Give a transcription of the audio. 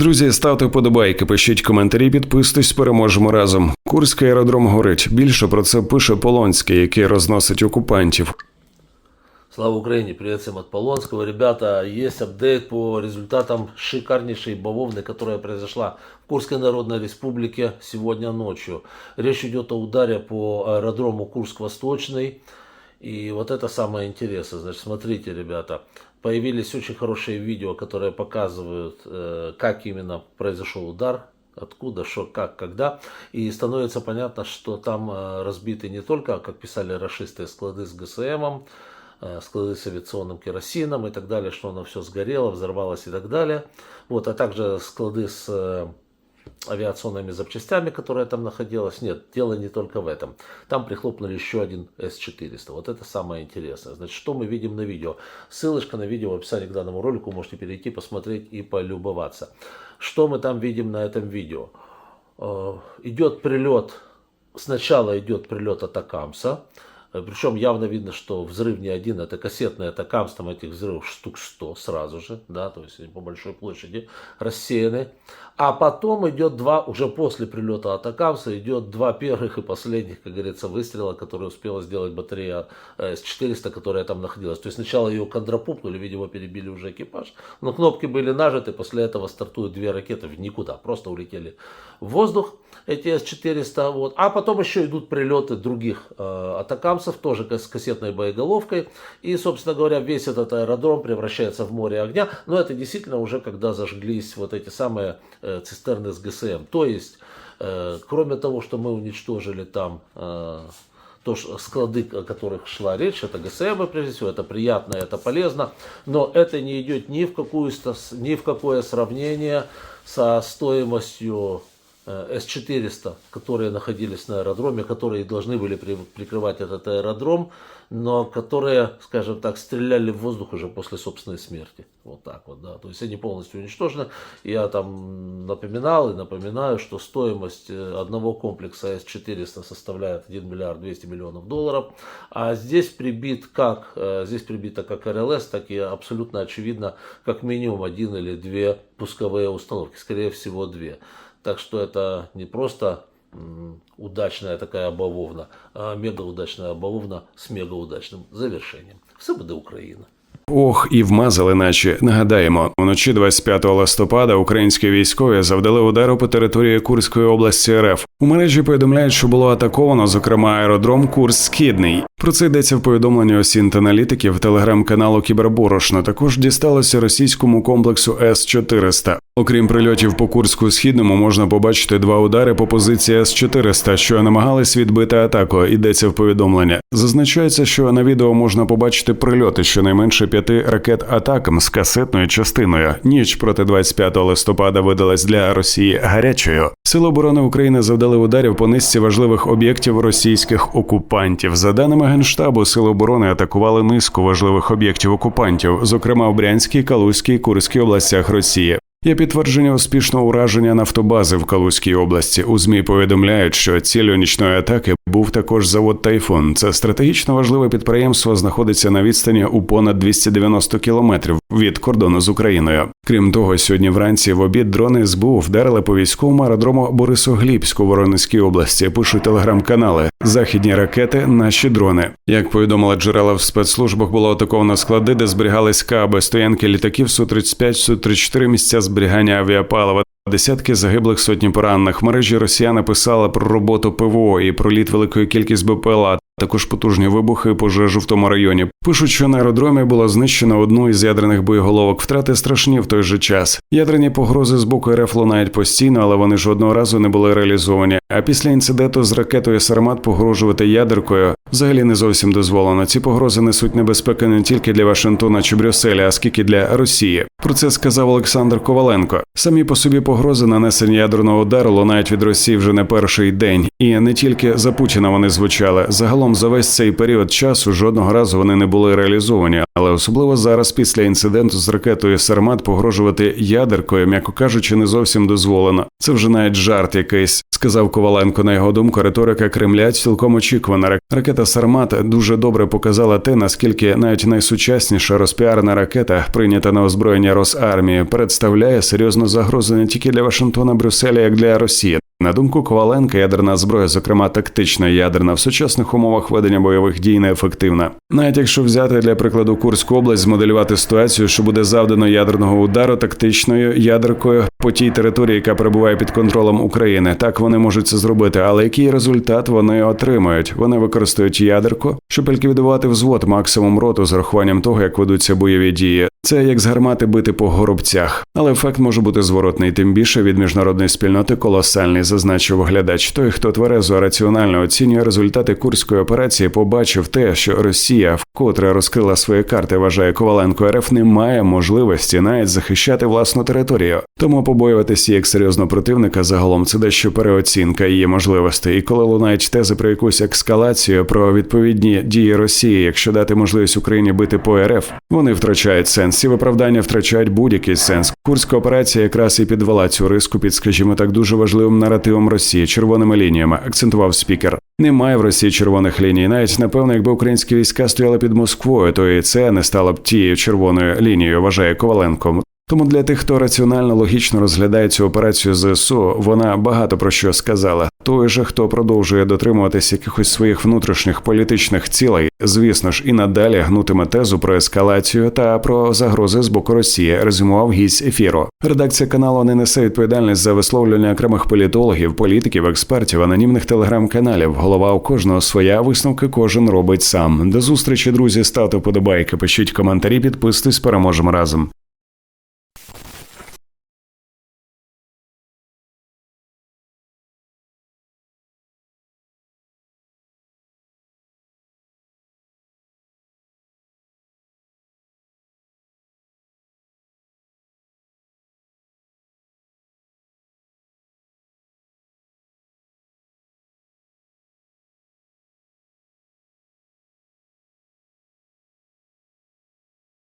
Друзі, ставте вподобайки, пишіть коментарі, підписуйтесь, переможемо разом. Курський аеродром горить. Більше про це пише Полонський, який розносить окупантів. Слава Украине, привет всем от Полонского. Ребята, есть апдейт по результатам шикарнейшей бавовны, которая произошла в Курской Народной Республике сегодня ночью. Речь идет о ударе по аэродрому Курск-Восточный. И вот это самое интересное. Значит, смотрите, ребята, появились очень хорошие видео, которые показывают, э, как именно произошел удар, откуда, что, как, когда. И становится понятно, что там э, разбиты не только, как писали расисты, склады с ГСМом, э, склады с авиационным керосином и так далее, что оно все сгорело, взорвалось и так далее. Вот, а также склады с э, авиационными запчастями, которая там находилась. Нет, дело не только в этом. Там прихлопнули еще один С-400. Вот это самое интересное. Значит, что мы видим на видео? Ссылочка на видео в описании к данному ролику. Можете перейти, посмотреть и полюбоваться. Что мы там видим на этом видео? Э, Идет прилет, сначала идет прилет Атакамса. Причем явно видно, что взрыв не один, это кассетный атакамс, там этих взрывов штук 100 сразу же, да, то есть по большой площади рассеяны. А потом идет два, уже после прилета атакамса, идет два первых и последних, как говорится, выстрела, которые успела сделать батарея э, С-400, которая там находилась. То есть сначала ее контрапупнули, видимо, перебили уже экипаж, но кнопки были нажаты, после этого стартуют две ракеты в никуда, просто улетели в воздух, эти С-400, вот. А потом еще идут прилеты других э, атакамсов, тоже с кассетной боеголовкой. И, собственно говоря, весь этот аэродром превращается в море огня. Но это действительно уже когда зажглись вот эти самые э, цистерны с ГСМ. То есть, э, кроме того, что мы уничтожили там э, то, склады, о которых шла речь, это ГСМ, прежде всего, это приятно, это полезно, но это не идет ни в, какую, ни в какое сравнение со стоимостью э, С-400, которые находились на аэродроме, которые должны были при- прикрывать этот аэродром, но которые, скажем так, стреляли в воздух уже после собственной смерти. Вот так вот, да. То есть они полностью уничтожены. Я там напоминал и напоминаю, что стоимость э, одного комплекса С-400 составляет 1 миллиард 200 миллионов долларов. А здесь прибит как, э, здесь прибито как РЛС, так и абсолютно очевидно, как минимум один или две пусковые установки. Скорее всего, две. Так что это не просто удачная такая бавовна, а мегаудачная обововна с мегаудачным завершением. Все буде Україна. Ох, і вмазали, наче нагадаємо, вночі 25 листопада українські військові завдали удару по території Курської області РФ. У мережі повідомляють, що було атаковано, зокрема, аеродром Курс Східний. Про це йдеться в повідомленні осінт аналітиків телеграм-каналу Кіберборошна. Також дісталося російському комплексу С-400. Окрім прильотів по Курську східному, можна побачити два удари по позиції С-400, що намагались відбити атаку. Йдеться в повідомлення. Зазначається, що на відео можна побачити прильоти щонайменше п'яти ракет атакам з касетною частиною. Ніч проти 25 листопада видалась для Росії гарячою. Сили оборони України завдали ударів по низці важливих об'єктів російських окупантів. За даними генштабу, сили оборони атакували низку важливих об'єктів окупантів, зокрема в Брянській, Калузькій, Курській областях Росії. Є підтвердження успішного ураження нафтобази в Калузькій області. У змі повідомляють, що ціллю нічної атаки був також завод Тайфун. Це стратегічно важливе підприємство знаходиться на відстані у понад 290 кілометрів від кордону з Україною. Крім того, сьогодні вранці в обід дрони СБУ вдарили по військовому аеродрому Борисоглібську Воронезькій області. Пишуть телеграм-канали. Західні ракети, наші дрони. Як повідомили джерела в спецслужбах, було атаковано склади, де зберігались каби, стоянки літаків Су-35, Су-34, місця зберігання авіапалива. Десятки загиблих сотні поранених. В мережі росіяни писали про роботу ПВО і про літ великої кількість БПЛА. Також потужні вибухи пожежу в тому районі. Пишуть, що на аеродромі було знищено одну із ядерних боєголовок. Втрати страшні в той же час. Ядерні погрози з боку РФ лунають постійно, але вони жодного разу не були реалізовані. А після інциденту з ракетою Сармат погрожувати ядеркою взагалі не зовсім дозволено. Ці погрози несуть небезпеки не тільки для Вашингтона чи Брюсселя, а скільки для Росії. Про це сказав Олександр Коваленко. Самі по собі погрози нанесення ядерного удару лунають від Росії вже не перший день, і не тільки за Путіна вони звучали. Загалом Загалом за весь цей період часу жодного разу вони не були реалізовані, але особливо зараз, після інциденту з ракетою Сармат, погрожувати ядеркою, м'яко кажучи, не зовсім дозволено. Це вже навіть жарт якийсь, сказав Коваленко. На його думку, риторика Кремля цілком очікувана. Ракета Сармат дуже добре показала те, наскільки навіть найсучасніша розпіарена ракета, прийнята на озброєння Росармії, представляє серйозну загрозу не тільки для Вашингтона, Брюсселя, як для Росії. На думку Коваленка, ядерна зброя, зокрема тактична ядерна, в сучасних умовах ведення бойових дій неефективна. Навіть якщо взяти для прикладу Курську область, змоделювати ситуацію, що буде завдано ядерного удару тактичною ядеркою по тій території, яка перебуває під контролем України, так вони можуть це зробити. Але який результат вони отримають? Вони використають ядерку, щоб ліквідувати взвод максимум роту з рахуванням того, як ведуться бойові дії. Це як з гармати бити по горобцях, але ефект може бути зворотний. Тим більше від міжнародної спільноти колосальний, зазначив оглядач. Той, хто тверезо раціонально оцінює результати курської операції, побачив те, що Росія вкотре розкрила свої карти. Вважає Коваленко РФ не має можливості навіть захищати власну територію. Тому побоюватися як серйозного противника загалом це дещо переоцінка її можливостей. І коли лунають тези про якусь ескалацію, про відповідні дії Росії, якщо дати можливість Україні бити по РФ, вони втрачають сенс. Ці виправдання втрачають будь-який сенс. Курська операція якраз і підвела цю риску під, скажімо так, дуже важливим наративом Росії червоними лініями, акцентував спікер. Немає в Росії червоних ліній. Навіть напевно, якби українські війська стояли під Москвою, то і це не стало б тією червоною лінією, вважає Коваленко. Тому для тих, хто раціонально логічно розглядає цю операцію ЗСУ, вона багато про що сказала. Той же, хто продовжує дотримуватись якихось своїх внутрішніх політичних цілей, звісно ж, і надалі гнутиме тезу про ескалацію та про загрози з боку Росії, резюмував гість ефіру. Редакція каналу не несе відповідальність за висловлювання окремих політологів, політиків, експертів, анонімних телеграм-каналів. Голова у кожного своя висновки кожен робить сам. До зустрічі, друзі. Ставте вподобайки, пишіть коментарі, підписуйтесь, переможемо разом.